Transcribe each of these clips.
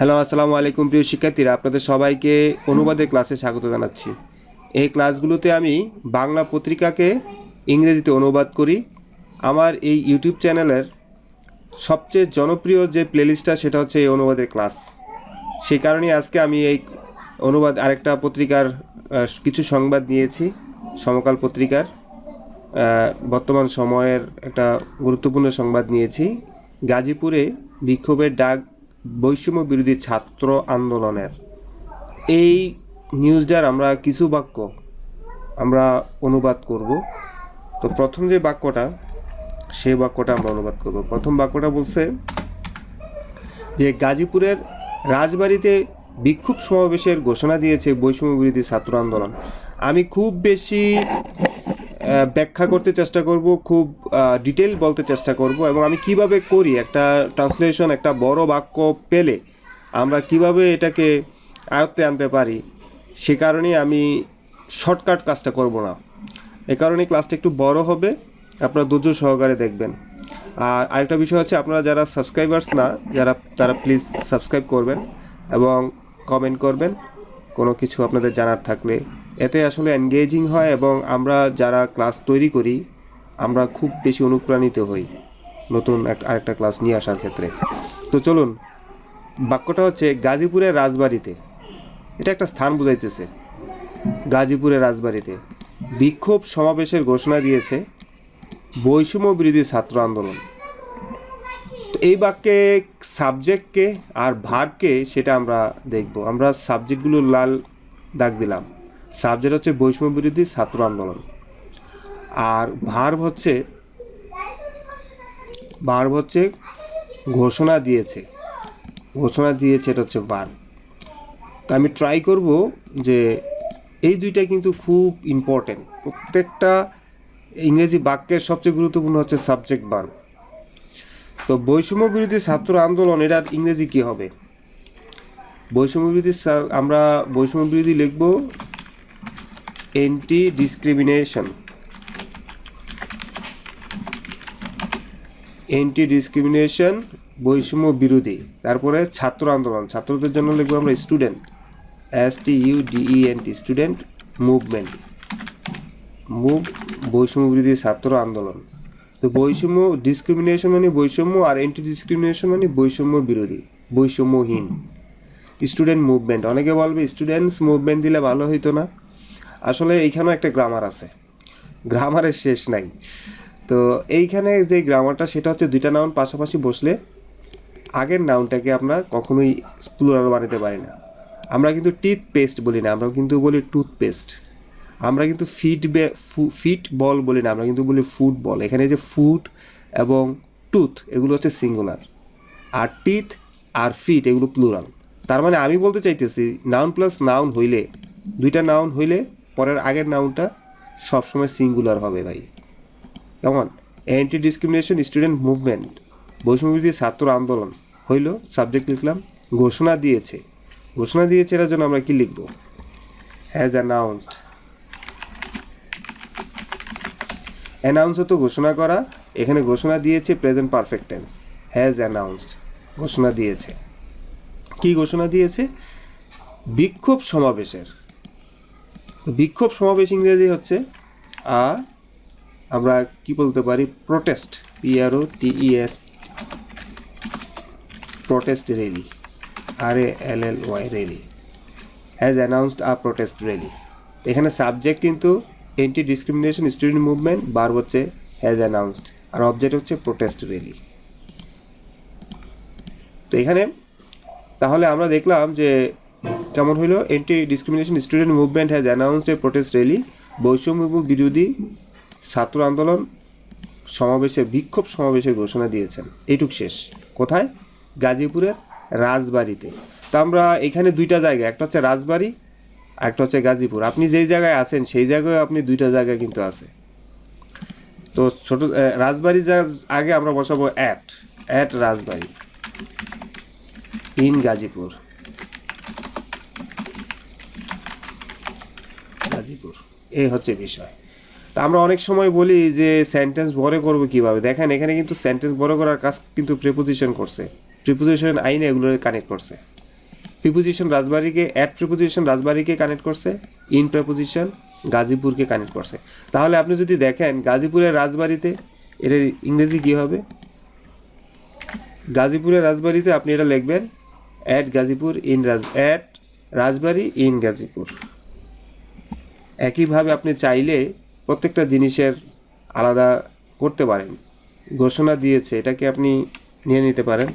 Hello, আসসালামু আলাইকুম প্রিয় শিক্ষার্থীরা। আপনাদের সবাইকে অনুবাদের ক্লাসে স্বাগত জানাচ্ছি। এই ক্লাসগুলোতে আমি বাংলা পত্রিকাকে ইংরেজিতে অনুবাদ করি। আমার এই ইউটিউব চ্যানেলের সবচেয়ে জনপ্রিয় যে প্লেলিস্টটা, সেটা হচ্ছে এই অনুবাদের ক্লাস। সেই কারণে আজকে আমি এই অনুবাদ আরেকটা পত্রিকার কিছু সংবাদ নিয়েছি, সমকাল পত্রিকার। বর্তমান সময়ের একটা গুরুত্বপূর্ণ সংবাদ নিয়েছি। গাজীপুরে বিক্ষোভের ডাক বৈষম্য বিরোধী ছাত্র আন্দোলনের। এই নিউজটার আমরা কিছু বাক্য আমরা অনুবাদ করব। তো প্রথম যে বাক্যটা, সেই বাক্যটা আমরা অনুবাদ করব। প্রথম বাক্যটা বলছে যে, গাজীপুরের রাজবাড়িতে বিক্ষোভ সমাবেশের ঘোষণা দিয়েছে বৈষম্য বিরোধী ছাত্র আন্দোলন। আমি খুব বেশি ব্যাখ্যা করতে চেষ্টা করব, খুব ডিটেল বলতে চেষ্টা করব এবং আমি কীভাবে করি একটা ট্রান্সলেশন একটা বড় বাক্য পেলে আমরা কীভাবে এটাকে আয়ত্তে আনতে পারি, সে কারণে আমি শর্টকাট কাজটা করব না। এ কারণে ক্লাসটা একটু বড় হবে, আপনারা ধৈর্য সহকারে দেখবেন। আর আরেকটা বিষয় হচ্ছে, আপনারা যারা সাবস্ক্রাইবার্স না, যারা, তারা প্লিজ সাবস্ক্রাইব করবেন এবং কমেন্ট করবেন। কোনো কিছু আপনাদের জানার থাকলে এতে আসলে এনগেজিং হয় এবং আমরা যারা ক্লাস তৈরি করি, আমরা খুব বেশি অনুপ্রাণিত হই নতুন এক, আরেকটা ক্লাস নিয়ে আসার ক্ষেত্রে। তো চলুন, বাক্যটা হচ্ছে গাজীপুরের রাজবাড়িতে। এটা একটা স্থান বুঝাইতেছে। গাজীপুরের রাজবাড়িতে বিক্ষোভ সমাবেশের ঘোষণা দিয়েছে বৈষম্য বিরোধী ছাত্র আন্দোলন। তো এই বাক্যে সাবজেক্টকে আর ভার্বকে সেটা আমরা দেখব। আমরা সাবজেক্টগুলো লাল দাগ দিলাম। সাবজেক্ট হচ্ছে বৈষম্য বিরোধী ছাত্র আন্দোলন। আর ভার্ব হচ্ছে ভার্ব হচ্ছে ঘোষণা দিয়েছে। ঘোষণা দিয়েছে, এটা হচ্ছে ভার্ব তো আমি ট্রাই করব যে এই দুইটা কিন্তু খুব ইম্পর্টেন্ট প্রত্যেকটা ইংরেজি বাক্যের সবচেয়ে গুরুত্বপূর্ণ হচ্ছে সাবজেক্ট ভার্ব তো বৈষম্য বিরোধী ছাত্র আন্দোলন, এটার ইংরেজি কী হবে? বৈষম্য বিরোধী আমরা বৈষম্য বিরোধী লিখব এন্টি ডিসক্রিমিনেশন এন্টি ডিসক্রিমিনেশন বৈষম্য বিরোধী। তারপরে ছাত্র আন্দোলন। ছাত্রদের জন্য লিখব আমরা student S T U D E N T student movement move বৈষম্য বিরোধী ছাত্র আন্দোলন। তো বৈষম্য ডিসক্রিমিনেশন মানে বৈষম্য আর এন্টি ডিসক্রিমিনেশন মানে বৈষম্য বিরোধী, বৈষম্যহীন। স্টুডেন্ট মুভমেন্ট অনেকে বলবে স্টুডেন্টস মুভমেন্ট দিলে ভালো হইতো না। আসলে এইখানেও একটা গ্রামার আছে। গ্রামারের শেষ নাই। তো এইখানে যে গ্রামারটা সেটা হচ্ছে দুইটা নাউন পাশাপাশি বসলে আগের নাউনটাকে আমরা কখনোই প্লুরাল বানাতে পারি না। আমরা কিন্তু টিথ পেস্ট বলি না, আমরা কিন্তু বলি টুথপেস্ট আমরা কিন্তু ফিট বে ফিট বল বলি না, আমরা কিন্তু বলি ফুটবল এখানে যে ফুট এবং টুথ এগুলো হচ্ছে সিঙ্গুলার আর টিথ আর ফিট এগুলো প্লুরাল তার মানে আমি বলতে চাইতেছি নাউন প্লাস নাউন হইলে, দুইটা নাউন হইলে পরের আগের নাউনটা সবসময় সিঙ্গুলার হবে ভাই। কেমন অ্যান্টি ডিসক্রিমিনেশন স্টুডেন্ট মুভমেন্ট বৈষম্যবিরোধী ছাত্র আন্দোলন, হইল সাবজেক্ট লিখলাম, ঘোষণা দিয়েছে। ঘোষণা দিয়েছে এটার জন্য আমরা কি লিখব? হ্যাজ অ্যানাউন্সড অ্যানাউন্স হতো ঘোষণা করা, এখানে ঘোষণা দিয়েছে present perfect tense has announced ঘোষণা দিয়েছে। কি ঘোষণা দিয়েছে? বিক্ষোভ সমাবেশের। বিক্ষোভ সমাবেশ ইংরেজি হচ্ছে আ, আমরা কি বলতে পারি? Protest P R O T E S protest rally R A L L Y rally has announced a protest rally এখানে সাবজেক্ট কিন্তু এন্টি ডিসক্রিমিনেশন স্টুডেন্ট মুভমেন্ট বার হচ্ছে হ্যাজ অ্যানাউন্সড আর অবজেক্ট হচ্ছে প্রোটেস্ট র্যালি তো এখানে তাহলে আমরা দেখলাম যে কেমন হইল? Anti discrimination student movement has announced a protest rally বৈষম্য বিরোধী ছাত্র আন্দোলন সমাবেশে, বিক্ষোভ সমাবেশের ঘোষণা দিয়েছেন। এইটুক শেষ। কোথায়? গাজীপুরের রাজবাড়িতে। তো আমরা এখানে দুইটা জায়গা একটা হচ্ছে রাজবাড়ি, একটা হচ্ছে গাজীপুর। আপনি যেই জায়গায় আছেন, সেই জায়গায় আপনি দুইটা জায়গায় কিন্তু আছে। তো ছোট রাজবাড়ি আগে আমরা বসাবো at at Rajbari in Gazipur Gazipur এই হচ্ছে বিষয়। তা আমরা অনেক সময় বলি যে সেন্টেন্স বড় করব কীভাবে? দেখেন, এখানে কিন্তু সেন্টেন্স বড় করার কাজ কিন্তু প্রিপোজিশন করছে। প্রিপোজিশন আইনে এগুলো কানেক্ট করছে। প্রিপোজিশন রাজবাড়িকে অ্যাট প্রিপোজিশন রাজবাড়িকে কানেক্ট করছে ইন প্রিপোজিশন গাজীপুরকে কানেক্ট করছে। তাহলে আপনি যদি দেখেন, গাজীপুরের রাজবাড়িতে এটার ইংরেজি কী হবে? গাজীপুরের রাজবাড়িতে আপনি এটা লিখবেন at Gazipur in Raj at Rajbari in Gazipur. একইভাবে আপনি চাইলে প্রত্যেকটা জিনিসের আলাদা করতে পারেন। ঘোষণা দিয়েছে এটাকে আপনি নিয়ে নিতে পারেন?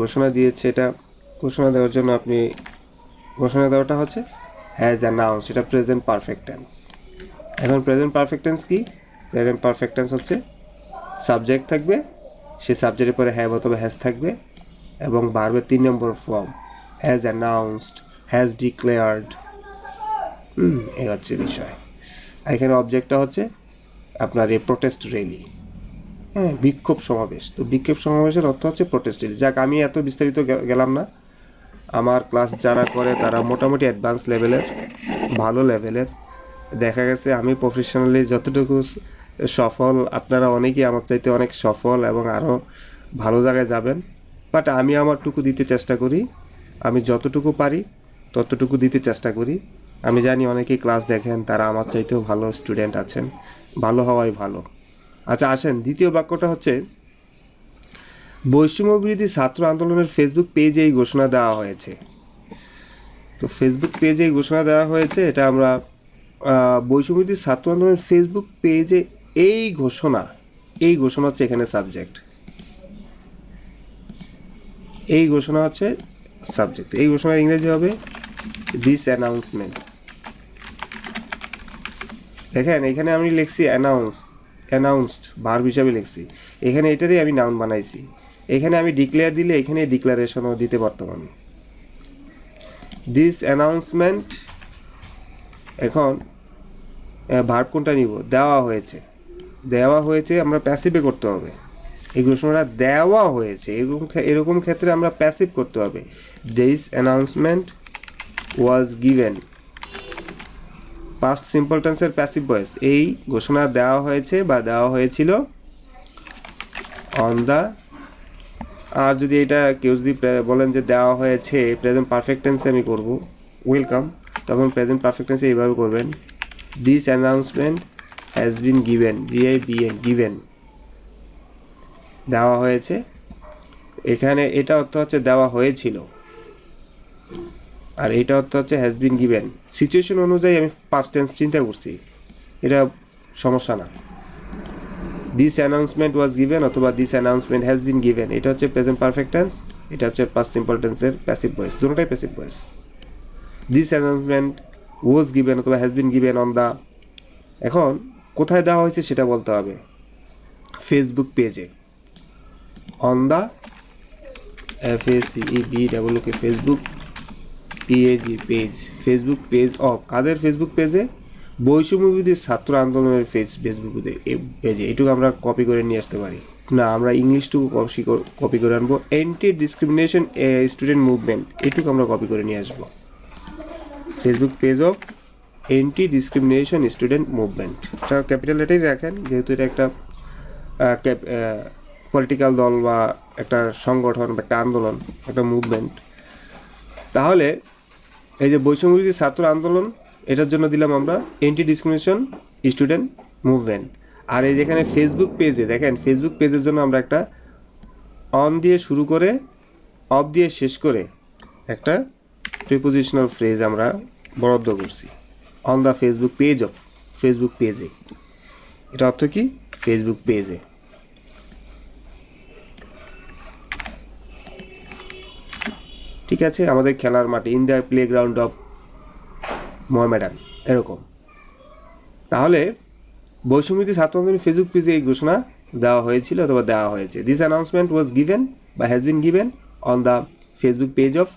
ঘোষণা দিয়েছে, এটা ঘোষণা দেওয়ার জন্য আপনি, ঘোষণা দেওয়াটা হচ্ছে হ্যাজ অ্যানাউন্স এটা প্রেজেন্ট পারফেক্ট টেন্স এখন প্রেজেন্ট পারফেক্ট টেন্স কি? প্রেজেন্ট পারফেক্ট টেন্স হচ্ছে সাবজেক্ট থাকবে, সে সাবজেক্টের পরে হ্যাভ অথবা হ্যাজ থাকবে, এবং বারবার তিন নম্বর form has announced has declared হুম হচ্ছে বিষয়। আর এখানে অবজেক্টটা হচ্ছে আপনার এই প্রোটেস্ট র্যালি হ্যাঁ বিক্ষোভ সমাবেশ। তো বিক্ষোভ সমাবেশের অর্থ হচ্ছে প্রোটেস্ট র্যালি যাক, আমি এত বিস্তারিত গেলাম না। আমার ক্লাস যারা করে, তারা মোটামুটি অ্যাডভান্স লেভেলের ভালো লেভেলের দেখা গেছে আমি প্রফেশনালি যতটুকু সফল, আপনারা অনেকেই আমার চাইতে অনেক সফল এবং আরও ভালো জায়গায় যাবেন। বাট আমি আমারটুকু দিতে চেষ্টা করি। আমি যতটুকু পারি, ততটুকু দিতে চেষ্টা করি। আমি জানি অনেকেই ক্লাস দেখেন, তারা আমার চাইতেও ভালো স্টুডেন্ট আছেন। ভালো হওয়াই ভালো। আচ্ছা আসেন, দ্বিতীয় বাক্যটা হচ্ছে, বৈষম্য বিরোধী ছাত্র আন্দোলনের ফেসবুক পেজে এই ঘোষণা দেওয়া হয়েছে। তো ফেসবুক পেজে এই ঘোষণা দেওয়া হয়েছে, এটা আমরা বৈষম্য বিরোধী ছাত্র আন্দোলনের ফেসবুক পেজে এই ঘোষণা এই ঘোষণা হচ্ছে এখানে সাবজেক্ট এই ঘোষণা হচ্ছে সাবজেক্ট এই ঘোষণার ইংরেজি হবে দিস অ্যানাউন্সমেন্ট দেখেন, এখানে আমি লিখছি অ্যানাউন্স অ্যানাউন্সড ভার্ব হিসাবে লিখছি। এখানে এটারই আমি নাউন বানাইছি। এখানে আমি ডিক্লেয়ার দিলে এখানে ডিক্লারেশনও দিতে পারতাম আমি। দিস অ্যানাউন্সমেন্ট এখন ভার্ব কোনটা নিব? দেওয়া হয়েছে। দেওয়া হয়েছে, আমরা প্যাসিভে করতে হবে। এই ঘোষণাটা দেওয়া হয়েছে। এরকম এরকম ক্ষেত্রে আমরা প্যাসিভ করতে হবে। This announcement was given past simple টেন্সের প্যাসিভ ভয়েস এই ঘোষণা দেওয়া হয়েছে বা দেওয়া হয়েছিল অন দ্য আর যদি এটা কেউ যদি বলেন যে দেওয়া হয়েছে প্রেজেন্ট পারফেক্ট টেন্সে আমি করব ওয়েলকাম তখন প্রেজেন্ট পারফেক্ট টেন্সে এইভাবে করবেন। This announcement has been given G I B N given দেওয়া হয়েছে। এখানে এটা অর্থ হচ্ছে দেওয়া হয়েছিল। আর এটা অর্থ হচ্ছে হ্যাজ বিন গিভেন সিচুয়েশন অনুযায়ী আমি পাস্ট টেন্স চিন্তা করছি। এটা সমস্যা না। দিস অ্যানাউন্সমেন্ট ওয়াজ গিভেন অথবা this announcement has been given এটা হচ্ছে প্রেজেন্ট পারফেক্ট টেন্স এটা হচ্ছে পাস্ট সিম্পল টেন্সের passive voice দুটোটাই passive voice this announcement was given অথবা has been given on the এখন কোথায় দেওয়া হয়েছে সেটা বলতে হবে। ফেসবুক পেজে on the F A C E B double K Facebook P A G page Facebook page of Quader Facebook পেজে বৈষম্যবিধি ছাত্র আন্দোলনের ফেস ফেসবুক পেজে এটুকু আমরা কপি করে নিয়ে আসতে পারি। না, আমরা ইংলিশটুকু কপি করে আনব। অ্যান্টি ডিসক্রিমিনেশন স্টুডেন্ট মুভমেন্ট এটুকু আমরা কপি করে নিয়ে আসব। Facebook page of anti discrimination student movement এটা ক্যাপিটাল লেটারই রাখেন, যেহেতু এটা একটা পলিটিক্যাল দল বা একটা সংগঠন বা একটা আন্দোলন, একটা মুভমেন্ট তাহলে এই যে বৈষম্যবিরোধী ছাত্র আন্দোলন, এটার জন্য দিলাম আমরা এন্টি ডিসক্রিমিনেশন স্টুডেন্ট মুভমেন্ট আর এই যেখানে ফেসবুক পেজে দেখেন ফেসবুক পেজের জন্য আমরা একটা অন দিয়ে শুরু করে অফ দিয়ে শেষ করে একটা প্রিপোজিশনাল ফ্রেজ আমরা বরাদ্দ করছি on the Facebook page of Facebook পেজে এটা অর্থ কি? ফেসবুক পেজে ঠিক আছে? আমাদের খেলার মাঠে in the playground of Mohammedan এরকম। তাহলে বৈষম্যবিধি ছাত্র ফেসবুক পেজে এই ঘোষণা দেওয়া হয়েছিল অথবা দেওয়া হয়েছে। দিস অ্যানাউন্সমেন্ট ওয়াজ গিভেন বা has been given on the Facebook page of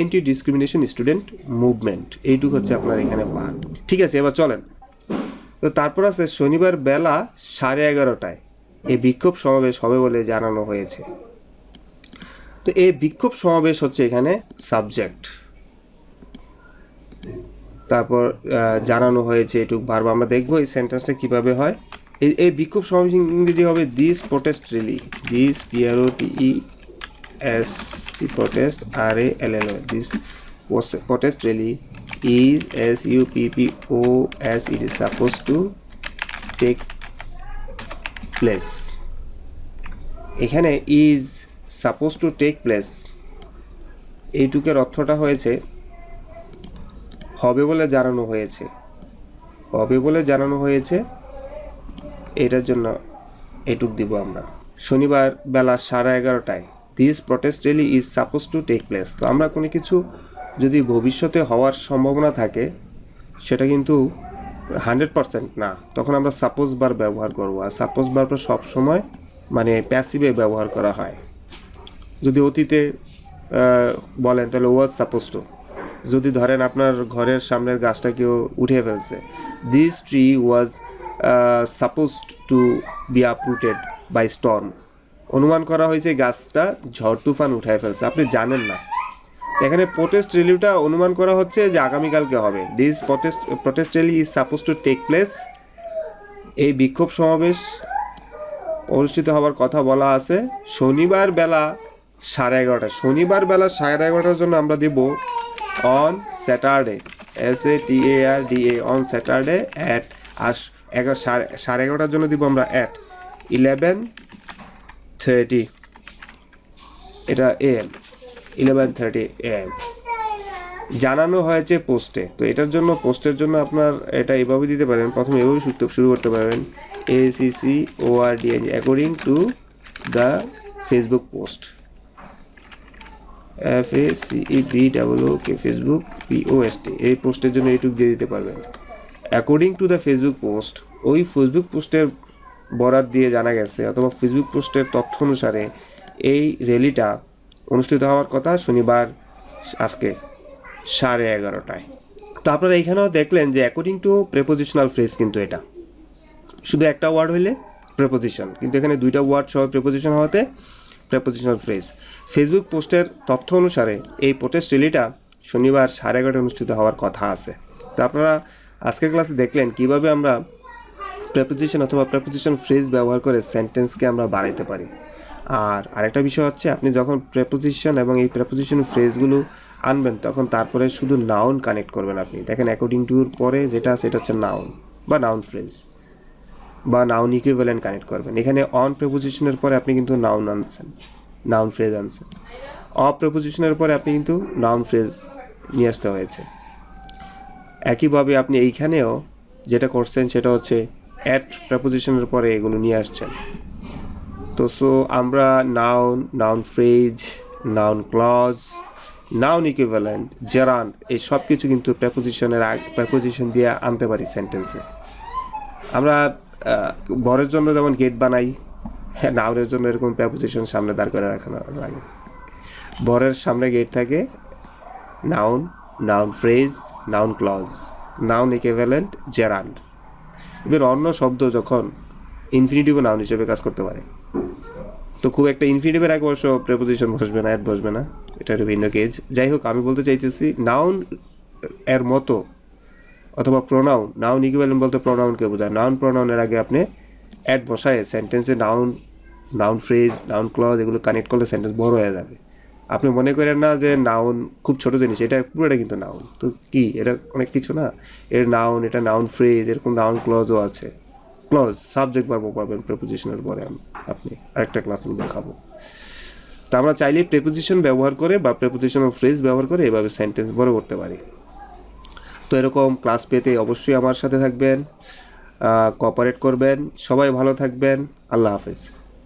anti discrimination student movement এইটুকু হচ্ছে আপনার এখানে পান ঠিক আছে, এবার চলেন। তো তারপর আছে শনিবার বেলা সাড়ে এগারোটায় এই বিক্ষোভ সমাবেশ হবে বলে জানানো হয়েছে। তো এই বিক্ষোভ সমাবেশ হচ্ছে এখানে সাবজেক্ট তারপর জানানো হয়েছে এটুক, বারবার আমরা দেখব এই সেন্টেন্সটা কীভাবে হয়। এই এই বিক্ষোভ সমাবেশ ইংরেজি হবে this protest rally this P R O T S T protest R A L L this protest rally is s u p p o s it is supposed to take place এখানে is suppose to take place এইটুকের অর্থটা হয়েছে, হবে বলে জানানো হয়েছে। হবে বলে জানানো হয়েছে, এটার জন্য এটুক দিব আমরা। শনিবার বেলা সাড়ে এগারোটায় this protest rally is suppose to take place তো আমরা কোনো কিছু যদি ভবিষ্যতে হওয়ার সম্ভাবনা থাকে, সেটা কিন্তু হান্ড্রেড পারসেন্ট না। তখন আমরা সাপোজ বার ব্যবহার করব। আর সাপোজ বারটা সবসময় মানে প্যাসিভে ব্যবহার করা হয়। যদি অতীতে বলেন তাহলে ওয়াজ সাপোজ টু যদি ধরেন আপনার ঘরের সামনের গাছটা কেউ উঠে ফেলছে this tree was suppose to be uprooted by storm অনুমান করা হয়েছে গাছটা ঝড় তুফান উঠায় ফেলছে, আপনি জানেন না। এখানে প্রোটেস্ট রেলিটা অনুমান করা হচ্ছে যে আগামীকালকে হবে। This protest protest rally is suppose to take place এই বিক্ষোভ সমাবেশ অনুষ্ঠিত হওয়ার কথা বলা আছে। শনিবার বেলা সাড়ে এগারোটা শনিবার বেলা সাড়ে এগারোটার জন্য আমরা দেব on Saturday S A T A R D A on Saturday at আর এগারো সাড়ে এগারোটার জন্য দিব আমরা অ্যাট ইলেভেন থার্টি এটা এম ইলেভেন থার্টি এম জানানো হয়েছে পোস্টে তো এটার জন্য পোস্টের জন্য আপনার এটা এভাবে দিতে পারেন। প্রথমে এভাবে শুরু- শুরু করতে পারবেন। A C C O R D N according to the Facebook post F A C E B double O K Facebook P O S T এই পোস্টের জন্য এইটুক দিয়ে দিতে পারবেন। According to the Facebook post ওই ফেসবুক পোস্টের বরাত দিয়ে জানা গেছে অথবা ফেসবুক পোস্টের তথ্য অনুসারে এই র্যালিটা অনুষ্ঠিত হওয়ার কথা শনিবার আজকে সাড়ে এগারোটায়। তো আপনারা এইখানেও দেখলেন যে অ্যাকর্ডিং টু প্রেপোজিশনাল ফ্রেজ কিন্তু এটা। শুধু একটা ওয়ার্ড হইলে প্রেপোজিশন কিন্তু এখানে দুইটা ওয়ার্ড সহ প্রেপোজিশন হওয়াতে প্রেপোজিশনাল ফ্রেজ ফেসবুক পোস্টের তথ্য অনুসারে এই প্রোটেস্ট র্যালিটা শনিবার সাড়ে এগারোটায় অনুষ্ঠিত হওয়ার কথা আছে। তো আপনারা আজকের ক্লাসে দেখলেন কীভাবে আমরা প্রেপোজিশন অথবা প্রেপোজিশন ফ্রেজ ব্যবহার করে সেন্টেন্সকে আমরা বাড়াইতে পারি। আর আরেকটা বিষয় হচ্ছে, আপনি যখন প্রেপোজিশন এবং এই প্রেপোজিশন ফ্রেজগুলো আনবেন, তখন তারপরে শুধু নাউন কানেক্ট করবেন আপনি। দেখেন অ্যাকর্ডিং টুর পরে যেটা সেটা হচ্ছে নাউন বা নাউন ফ্রেজ বা নাউন ইকুইভ্যালেন্ট কানেক্ট করবেন। এখানে অন প্রেপোজিশনের পরে আপনি কিন্তু নাউন আনছেন নাউন ফ্রেজ আনছেন। অফ প্রেপোজিশনের পরে আপনি কিন্তু নাউন ফ্রেজ নিয়ে আসতে হয়েছে। একইভাবে আপনি এইখানেও যেটা করছেন সেটা হচ্ছে অ্যাট প্রেপোজিশনের পরে এগুলো নিয়ে আসছেন। তো সো আমরা noun noun phrase noun clause noun equivalent gerund এই সব কিছু কিন্তু প্রেপোজিশনের আগ প্রেপোজিশন দিয়ে আনতে পারি সেন্টেন্সে আমরা বরের জন্য যেমন গেট বানাই হ্যাঁ নাউনের জন্য এরকম প্রেপোজিশন সামনে দাঁড় করে রাখানো লাগে। বরের সামনে গেট থাকে noun noun phrase noun clause noun equivalent gerund এবার অন্য শব্দ যখন ইনফিনিটিভ নাউন হিসেবে কাজ করতে পারে। তো খুব একটা ইনফিনিটিভের আগে অবশ্য প্রেপোজিশন বসবে না অ্যাড বসবে না এটা ভিন্ন কেজ যাই হোক, আমি বলতে চাইতেছি নাউন এর মতো অথবা প্রোনাউন নাউন ইকুইভ্যালেন্ট বলতে প্রোনাউনকে বোঝায়। নাউন প্রোনাউনের আগে আপনি অ্যাড বসায় সেন্টেন্সে noun noun phrase noun clause এগুলো কানেক্ট করলে সেন্টেন্স বড় হয়ে যাবে। আপনি মনে করেন না যে নাউন খুব ছোট জিনিস, এটা পুরোটা কিন্তু নাউন তো কি? এটা অনেক কিছু না? এর নাউন এটা নাউন ফ্রেজ এরকম নাউন ক্লজও আছে। ক্লজ সাবজেক্ট পারব পাবেন প্রেপোজিশনের পরে আপনি আরেকটা ক্লাস আমি দেখাবো। তো আমরা চাইলে প্রেপোজিশন ব্যবহার করে বা প্রেপোজিশন ফ্রেজ ব্যবহার করে এভাবে সেন্টেন্স বড় করতে পারি। এরকম ক্লাস পেতে অবশ্যই আমার সাথে থাকবেন কোঅপারেট করবেন সবাই ভালো থাকবেন আল্লাহ হাফেজ।